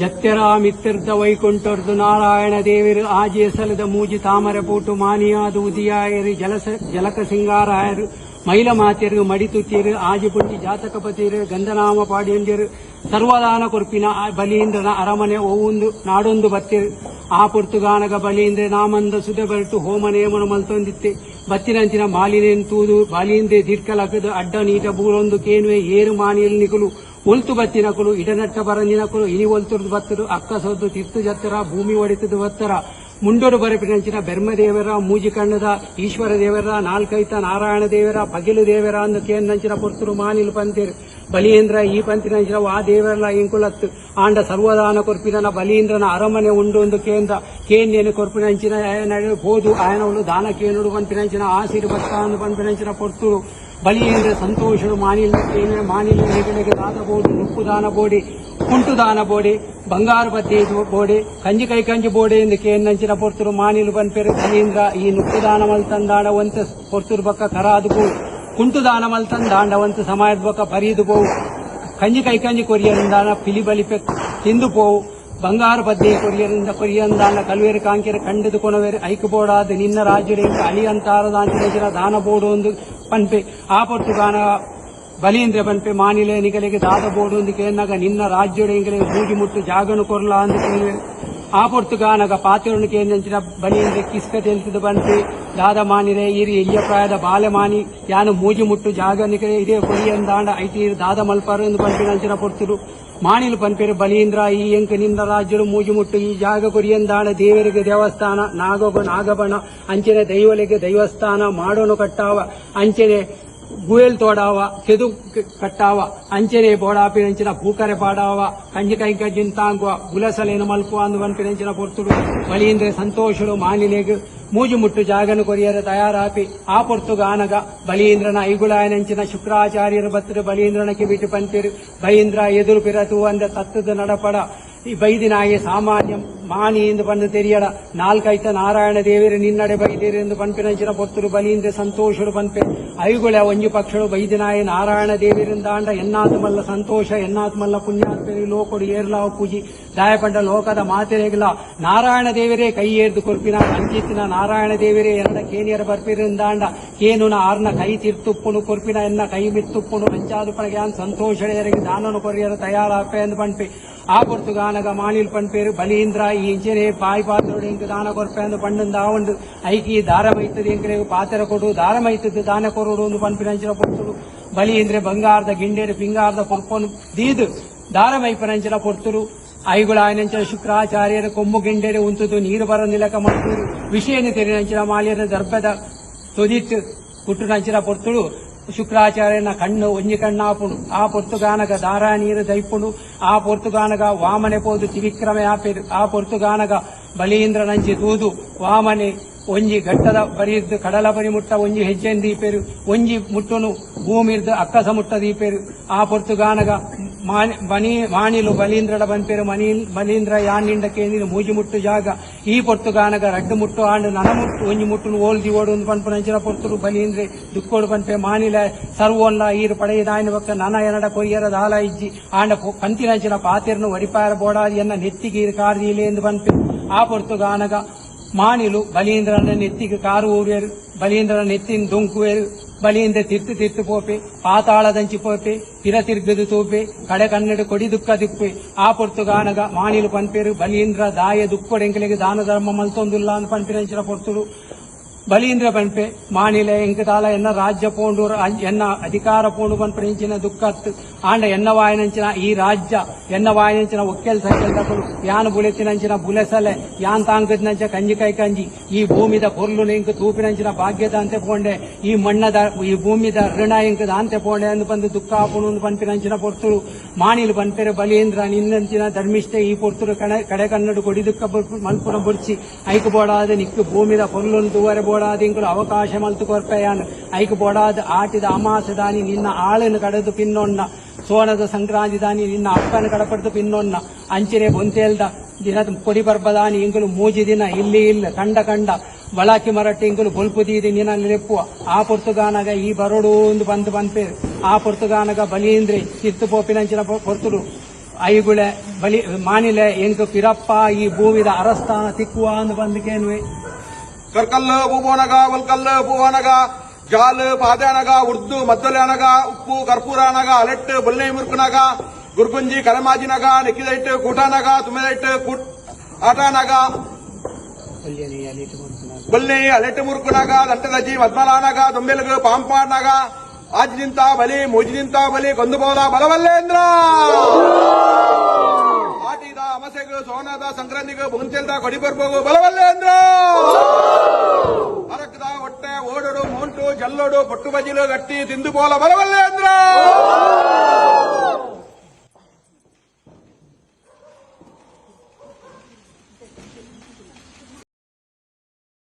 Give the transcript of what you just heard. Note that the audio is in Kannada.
ಜತ್ಯರ ಮಿತ್ತಿರ್ದ ವೈಕುಂಠರ್ದು ನಾರಾಯಣ ದೇವಿರು ಆಜೆ ಸಲದ ಮೂಜಿ ತಾಮರ ಪೂಟು ಮಾನಿಯಾದು ಉದಿಯಾಯರು ಜಲಸ, ಜಲಕ ಸಿಂಗಾರಾಯರು, ಮೈಲ ಮಾತೆರು ಮಡಿತುತ್ತಿರು ಆಜಿಪುಟ್ಟಿ ಜಾತಕಪತಿಯರು ಗಂಧನಾಮ ಪಾಡಿಯಂದಿರು ಸರ್ವದಾನ ಕೊರ್ಪಿನ ಬಲೀಂದ್ರನ ಅರಮನೆ ಓವೊಂದು, ನಾಡೊಂದು ಬತ್ತಿರು. ಆ ಪುರ್ತುಗಾನಗ ಬಲೀಂದ್ರ ನಾಮಂದ ಸುದೆ ಬರಟು ಹೋಮ ನೇಮನ ಮಲ್ತೊಂದಿತ್ತೆ. ಬತ್ತಿನಂಚಿನ ಮಾಲಿನೇನ್ ತೂದು ಬಾಲೀಂದ್ರೆ ದಿರ್ಕಲಕದ ಅಡ್ಡ ನೀಟ ಬೂರೊಂದು ಕೇನುವೆ ಏರು ಮಾನಿಯಲ್ಲಿ ನಿಕುಲು. ಒಲ್ತು ಬತ್ತಿನಕುಲು ಇಡನಟ್ಟ ಬರಂದಿನಕುಲು ಇನಿ ಒಲ್ತುರ್ದು ಬತ್ತರು ಅಕ್ಕ ಸೋದ್ದು ತಿರ್ತು ಜತ್ತರ, ಭೂಮಿ ಒಡಿತದು ಬತ್ತರ. ಮುಂಡೋರು ಬರಪಿನಂಚಿನ ಬೆರ್ಮದೇವರ ಮೂಜಿ ಕಣ್ಣದ, ಈಶ್ವರ ದೇವರ, ನಾಲ್ಕೈತ ನಾರಾಯಣ ದೇವರ, ಪಗಿಲು ದೇವರ ಅಂದು ಕೇನ್ನಂಚಿನ ಪುರ್ತರು ಮಾನಿಲು ಪಂತಿರು. ಬಲೀಂದ್ರ ಈ ಪಂತಿನಂಚಿನ ಆ ದೇವರಲ್ಲ ಇಂಕುಲತ್ತು. ಆಂಡ ಸರ್ವದಾನ ಕೊರ್ಪಿನ ಬಲೀಂದ್ರನ ಅರಮನೆ ಉಂಡು ಒಂದು ಕೇಂದ್ರ. ಕೇಂದ್ರ ಕೊರ್ಪಿನಂಚಿನ ನಡೆ ಹೋದು ಆಯನವಳು ದಾನ ಕೇನುಡು ಪಂಪಿನಂಚಿನ ಆಸಿರು ಬತ್ತ ಅಂದು ಪಂಪಿನಂಚಿನ ಪೊರ್ತುರು. ಬಲಿಯಿಂದ ಸಂತೋಷರು ಮಾನಿಲ ಕೇಂದ್ರ ಮಾನಿಲ ಹೆಗಡೆಗೆ ದಾದ ಬೋಡು ನುಪ್ಪು ದಾನ ಬೋಡಿ ಕುಂಟು ದಾನ ಬೋಡಿ ಬಂಗಾರು ಬದ್ದೆ ಬೋಡಿ ಕಂಜಿ ಕೈ ಕಂಜಿ ಬೋಡಿ ಎಂದು ಕೇನ್ನಂಚಿನ ಪೊರ್ತರು ಮಾನಿಲು ಪನ್ಪೆರು ಬಲೀಂದ್ರ ಈ ನುಪ್ಪು ದಾನ ಮಲ್ತಂದಾಡ ಒಂತ ಪೊರ್ತರು ಬಕ್ಕ ಕರಾದು ಬೋಡು ಕುಂಟು ದಾನ ಮಲ್ತಂದಾಂಡ ಒಂತ ಸಮಾಜದ ಬಕ್ಕ ಪರೀದು ಬೋವು ಕಂಜಿ ಕೈ ಕಂಜಿ ಕೊರಿಯರಿಂದಾನ ಪಿಲಿ ಬಲಿಪೆ ತಿಂದು ಪೋವು ಬಂಗಾರು ಬದ್ದೆ ಕೊರಿಯರಿಂದ ಕೊರಿಯಂದಾನ ಕಲ್ವೇರು ಕಾಂಕೆರೆ ಕಂಡದು ಕೊನವೇರು ಐಕಬೋಡಾದ ನಿನ್ನ ರಾಜ್ಯಡೆಂಗ ಅಳಿಯಂತಾರದಾಂಚಿನ ದಾನ ಬೋಡು ಒಂದು ಪನ್ಪೆ ಆ ಪೊತ್ತು ಗಾನ ಬಲೀಂದ್ರ ಬನ್ಪೆ ಮಾನಿಲೆ ನಿಗಲಿಗೆ ದಾದ ಬೋಡು ಒಂದು ನಿನ್ನ ನಿನ್ನ ರಾಜ್ಯಡೆಂಗಲೆ ಬೂಜಿ ಮುಟ್ಟು ಜಾಗನು ಕೊರಲಾ ಅಂತ ಕೇಳುವೆ ಆ ಪೊತ್ತು ಗಾನಗ ಪಾತ್ರವನ್ನು ಕೇಂದ್ರಂಚಿನ ಬಲಿಯಿಂದ ಕಿಸ್ಕ ತೆಲ್ತಿದ ಬಂತೆ. ದಾದ ಮಾನಿರೆ ಇರಿ ಎಯ್ಯ ಪ್ರಾಯದ ಬಾಲೆ ಮಾನಿ ಯಾನು ಮೂಜಿ ಮುಟ್ಟು ಜಾಗ ನಿಕಲೆ ಇದೇ ಕೊರಿಯಂದಾಂಡ ಐತಿ ದಾದ ಮಲ್ಪರು ಎಂದು ಪಂಪಿನಂಚಿನ ಪೊರ್ತರು. ಮಾಣಿಲು ಪನ್ಪೇರು ಬಲೀಂದ್ರ ಈ ಎಂಕ ನಿಂದ ರಾಜ್ಯರು ಮೂಜಿ ಮುಟ್ಟು, ಈ ಜಾಗ ಕೊರಿಯಂದಾಣ ದೇವರಿಗೆ ದೇವಸ್ಥಾನ ನಾಗಬ ನಾಗಬಣ ಅಂಚನೆ ದೈವಲಿಗೆ ದೈವಸ್ಥಾನ, ಮಾಡೋನು ಕಟ್ಟಾವ, ಅಂಚನೆ ಗುಯಲ್ ತೋಡಾವ ಕೆದು ಕಟ್ಟಾವ ಅಂಚನೆ ಬೋಡಾಪಿನಂಚಿನ ಪೂಕರೆ ಪಾಡಾವ ಕಂಜಿ ಕೈ ಕಜ್ಜಿಂತಾಂಗುವ ಗುಲಸಲೇನು ಮಲ್ಪುವ ಅಂದು ಪನ್ಪಿನಂಚಿನ ಪೊರ್ತುಡು ಬಲೀಂದ್ರ ಸಂತೋಷಳು ಮಾನಿಲೆಗೆ ಮೂಜು ಮುಟ್ಟು ಜಾಗನು ಕೊರಿಯರ ತಯಾರಾಪಿ ಆ ಪೊರ್ತು ಗಾನಗ ಬಲೀಂದ್ರನ ಐಗುಳಾಯನಂಚಿನ ಶುಕ್ರಾಚಾರ್ಯರು ಬತ್ತರು ಬಲೀಂದ್ರನಕ್ಕೆ ಬಿಟ್ಟು ಪಂತಿರು ಬಲೀಂದ್ರ ಎದುರು ಪಿರತು ಅಂದ ತತ್ತದ ನಡಪಡ ಈ ಬೈದಿನಾಯಿ ಸಾಮಾನ್ಯ ಮಾನಿ ಎಂದು ಬಂದು ತೆರಿಯಡ ನಾಲ್ಕೈತ ನಾರಾಯಣ ದೇವರು ನಿನ್ನಡೆ ಬೈದೇರಿ ಎಂದು ಪಂಪಿನಂಚಿನ ಪೊತ್ತರು ಬಲಿಯಿಂದ ಸಂತೋಷರು ಪಂಪೆ ಐಗುಳ ಒಂಜು ಪಕ್ಷಗಳು ಬೈದಿನಾಯಿ ನಾರಾಯಣ ದೇವಿರಿಂದಾಂಡ ಎನ್ನಾತ್ಮಲ್ಲ ಸಂತೋಷ ಎನ್ನಾತ್ಮಲ್ಲ ಪುಣ್ಯಾತ್ಮರಿ ಲೋಕಡು ಏರ್ಲಾವು ಪೂಜಿ. ದಾಯಪಂಡ ಲೋಕದ ಮಾತೆರೆಗಿಲ್ಲ ನಾರಾಯಣ ದೇವರೇ ಕೈ ಏರ್ದು ಕೊರ್ಪಿನ ಅಂಚಿತ್ತಿನ ನಾರಾಯಣ ದೇವರೇ ಎರಡ ಕೇನಿಯರ ಬರ್ಪಿರಿಂದಾಂಡ ಕೇನುನ ಆರ್ನ ಕೈ ತಿರ್ತುಪ್ಪುನು ಕೊರ್ಪಿನ ಎನ್ನ ಕೈ ಮಿತ್ತುಪ್ಪುನು ಅಂಚಾದು ಪಣಗ್ಯಾನ್ ಎರಗಿ ದಾನನು ಕೊರಿಯರು ತಯಾರಾಪೆ ಎಂದು ಪಂಪೆ ಆ ಪೊರ್ತು ಗಾನಗ ಮಾನಿಲ್ ಪನ್ಪೇರು ಬಲೀಂದ್ರ, ಈ ಇಂಚನೆ ಪಾಯಿ ಪಾತ್ರೋಡು ಇಂಕ ದಾನ ಕೊರ್ಪೆ ಅಂದು ಪಂಡನ್ ದಾವಂಡು ಐಕಿ ದಾರಮೈತದ ಎಂಕರೆ ಪಾತ್ರ ಕೊಡು ದಾರಮೈತದ ದಾನ ಕೊರೋಡು ಒಂದು ಪನ್ಪಿನಂಚಿನ ಪೊರ್ತುಡು. ಬಲೀಂದ್ರ ಬಂಗಾರದ ಗಿಂಡೇರು ಪಿಂಗಾರದ ಪೊರ್ಪನು ದೀದು. ದಾರಮೈಪನಂಚಿನ ಪೊರ್ತುಡು. ಐಗುಳ ಆಯನಂಚಿನ ಶುಕ್ರಾಚಾರ್ಯರ ಕೊಮ್ಮು ಗಿಂಡೇರು ಉಂತುದು, ನೀರು ಬರ ನಿಲಕ ಮಾಡ್ತರು ವಿಷಯನ ತೆರಿನಂಚಿನ ಮಾಲಿಯರ ದರ್ಭದ ತೊದಿತ್ತು. ಕುಟ್ಟುನಂಚಿನ ಪೊರ್ತುಡು. ಶುಕ್ರಾಚಾರ್ಯನ ಕಣ್ಣು ಒಂಜಿ ಕಣ್ಣಾಪುಡು ಆ ಪೊರ್ತುಗಾನಗ ದಾರಾ ನೀರು ದೈಪುಡು ಆ ಪೊರ್ತುಗಾನಗ ವಾಮನೆ ಪೋದು ತ್ರಿವಿಕ್ರಮೆ ಆಪೇರು ಆ ಪೊರ್ತುಗಾನಗ ಬಲೀಂದ್ರ ನಂಚಿ ತೂದು ವಾಮನೆ ಒಂಜಿ ಘಟ್ಟದ ಬರಿದ್ದು ಕಡಲ ಬರಿ ಮುಟ್ಟ ಒಂಜಿ ಹೆಜ್ಜೆನ್ ದೀಪೇರು ಒಂಜಿ ಮುಟ್ಟುನು ಭೂಮಿರ್ದು ಅಕ್ಕಸ ಮುಟ್ಟ ದೀಪೇರು ಆ ಪೊರ್ತುಗಾನಗ ಮನಿ ಮಾಣಿಲು ಬಲೀಂದ್ರಡ ಬಂಪೇರು ಮಣಿ ಬಲೀಂದ್ರ ಯಾನಿಂಡ ಕೇಂದ್ರ ಮೂಜಿ ಮುಟ್ಟು ಜಾಗ. ಈ ಪೊರ್ತುಗಾನಗ ರಡ್ಡು ಮುಟ್ಟು ಆಂಡು ನನ ಮುಟ್ಟು ಒಂಜಿ ಮುಟ್ಟು ಓಲ್ದಿ ಓಡು ಒಂದು ಪನ್ಪು ಬಲೀಂದ್ರೆ, ದುಕ್ಕೋಡು ಪನ್ಪೆ ಮಾನಿಲ, ಸರ್ವೋಲ್ಲ ಈರು ಪಡೆಯದಾಯಿನ ಬಕ್ಕ ನನ ಎನಡ ಕೊಯ್ಯರ ದಾಲ ಇಜ್ಜಿ. ಆಂಡ ಪಂತಿನಂಚಿನ ಪಾತೆರ್ನ ವರಿಪಾರ ಬೋಡಾದಿ ಎನ್ನ ನೆತ್ತಿಗೆ ಕಾರ್ದೀಲೆ ಎಂದು ಪನ್ಪೆ ಆ ಪೊರ್ತುಗಾನಗ ಮಾಣಿಲು ಬಲೀಂದ್ರನ ನೆತ್ತಿಗೆ ಕಾರು ಊರೇರು ಬಲೀಂದ್ರನ ನೆತ್ತಿನ ದೊಂಕುವೇರು. ಬಲಿಯಿಂದ ತಿರ್ತು ತಿರ್ತು ಪೋಪೆ ಪಾತಾಳದಂಚಿ ಪೋಪೆ ತಿರ ತಿರ್ಗದು ತೋಪೆ ಕಡೆ ಕನ್ನಡ ಕೊಡಿ ದುಃಖ ದಿಪ್ಪೆ ಆ ಪೊರ್ತುಗಾನಗ ಮಾಣಿಲು ಪನ್ಪೇರು ಬಲೀಂದ್ರ ದಾಯ ದುಕ್ಕೊಡೆಂಕಲಿಗೆ ದಾನ ಧರ್ಮ ಮಲ್ತೊಂದುಲ್ಲ ಅಂತ ಪನ್ಪಿನಂಚಿನ ಪೊರ್ತುಡು ಬಲೀಂದ್ರ ಪನ್ಪೆ ಮಾಣಿಲೆ ಎಂಕತಾಲ ಎನ್ನ ರಾಜ್ಯ ಪೋಂಡು ರ- ಎನ್ನ ಅಧಿಕಾರ ಪೋಂಡು ಪನ್ಪರಿಂಚಿನ ದುಃಖತ್ ಆಂಡ ಎನ್ನ ವಾಯನಂಚಿನ ಈ ರಾಜ್ಯ ಎನ್ನ ವಾಯನಂಚಿನ ಒಕ್ಕೆಲ್ ಸೈಕಲ್ ತಗಳು ಯಾನ್ ಬುಲೆತಿನಂಚಿನ ಬುಲೆಸಲೆ ಯಾನ್ ತಾಂಗದ್ನಂಚ ಕಂಜಿ ಕೈ ಕಂಜಿ ಈ ಭೂಮಿದ ಪೊರ್ಲು ಇಂಕ ತೂಪಿನಂಚಿನ ಭಾಗ್ಯದ ಅಂತೆ ಪೋಂಡೆ ಈ ಮಣ್ಣದ ಈ ಭೂಮಿದ ಋಣ ಇಂಕದ ಅಂತೆ ಪೋಂಡೆ ಅಂದು ಬಂದು ದುಃಖ ಪುಣು ಪನ್ಪಿನಂಚಿನ ಪೊರ್ತುಳು ಮಾಣಿಲು ಪನ್ಪೆರೆ ಬಲೀಂದ್ರ ನಿನ್ನಂಚಿನ ಧರ್ಮಿಷ್ಠೆ ಈ ಪೊರ್ತುರು ಕಡೆ ಕಡೆ ಕನ್ನಡ ಕೊಡಿ ದುಃಖ ಬುರ್ಪು- ಮಲ್ಪುನ ಬುಡ್ಚಿ ಐಕು ಬೋಡಾದ ನಿಕ್ಕು ಭೂಮಿದ ಪೊರ್ಲೊಂದು ತೂವರೆ ಇಂಕುಲು ಅವಕಾಶ ಮಲ್ತು ಕೊರ್ಪೆಯಾನ್. ಐಕ್ ಬೋಡಾದ ಆಟಿದ ಅಮಾಸದಾನಿ ನಿನ್ನ ಆಳನ್ನು ಕಡದು ಪಿನ್ನೊಣ್ಣ. ಸೋನದ ಸಂಕ್ರಾಂತಿ ದಾನಿ ನಿನ್ನ ಅಪ್ಪನ ಕಡಪಡ್ದು ಪಿನ್ನೊಣ್ಣ. ಅಂಚಿರೆ ಬೊಂತೇಲ್ದ ದಿನ ಕೊಡಿ ಬರ್ಬದಾನಿ ಇಂಗುಲು ಮೂಜಿ ದಿನ ಇಲ್ಲಿ ಇಲ್ಲ, ಕಂಡ ಕಂಡ. ಬಳಾಕಿ ಮರಟ್ಟಿ ಇಂಗುಲು ಬೊಲ್ಪು ದೀದಿ ನಿನ್ನ ಲೆಪ್ಪುವ ಆ ಪೊರ್ತುಗಾನಗ ಈ ಬರೋಡು ಒಂದು ಬಂದು ಬಂತೆ ಆ ಪೊರ್ತುಗಾನಗ ಬಲೀಂದ್ರಿ ಕಿತ್ತು ಪೋಪಿನಂಚಿನ ಪೊರ್ತುರು. ಐಗುಳೆ ಬಲಿ, ಮಾನಿಲೆ ಎಂಕು ಪಿರಪ್ಪ ಈ ಭೂವಿದ ಅರಸ್ಥಾನ ತಿಕ್ಕುವ ಅಂದು ಬಂದಕೇನುವೆ. ಕರ್ಕಲ್ಲು ಭೂಬೋನಗ ವಲ್ಕಲ್ಲು ಭೂವನಗ ಜಾಲ್ ಪಾದ್ಯಾನಗ ಉರ್ದು ಮದ್ದಲೆ ಅನಗ ಉಪ್ಪು ಕರ್ಪೂರ ಅನಗ ಅಲೆಟ್ ಬಲ್ಲೆ ಮುರುಕನಗ ಗುರ್ಗುಂಜಿ ಕಲಮಾಜಿನಗ ನೆಕ್ಕಿದೈಟ್ ಕೂಟಾನಗ ತುಮೆದೈಟ್ ಕೂಟ್ ಆಟಾನಗ ಕೊಲ್ಲಿಯಲಿ ಅಲ್ಲಿ ಇಟ್ಟುಕೊಂಡು ಬಲ್ಲೆ ಅಲೆಟ್ ಮುರುಕನಗ ದಂಟದಜ್ಜಿ ಮದ್ಮಲಾನಗ ದೊಂಬೆಲಗು ಪಾಂಪಾಡ್ನಗ ಆಜ್ನಿಂತ ಬಲಿ ಮುಜಿನಿಂತ ಬಲಿ ಕೊಂದುಬೋದ ಬಲವಲ್ಲೇಂದ್ರ ಆಟಿದ ಅಮಸೆಗು ಸೋನದ ಸಂಕ್ರಾಂತಿಗೂ ಬುಂಚೆಲ್ದ ಕೊಡಿ ಬರ್ಬೋಗು ಬಲವಲ್ಲೇಂದ್ರ ಅರಕದ ಹೊಟ್ಟೆ ಓಡೋಡು ಮೌಂಟು ಜಲ್ಲೋಡು ಪೊಟ್ಟು ಬಜಿಲು ಗಟ್ಟಿ ತಿಂದು ಬೋಲ ಬಲವಲ್ಲೇಂದ್ರ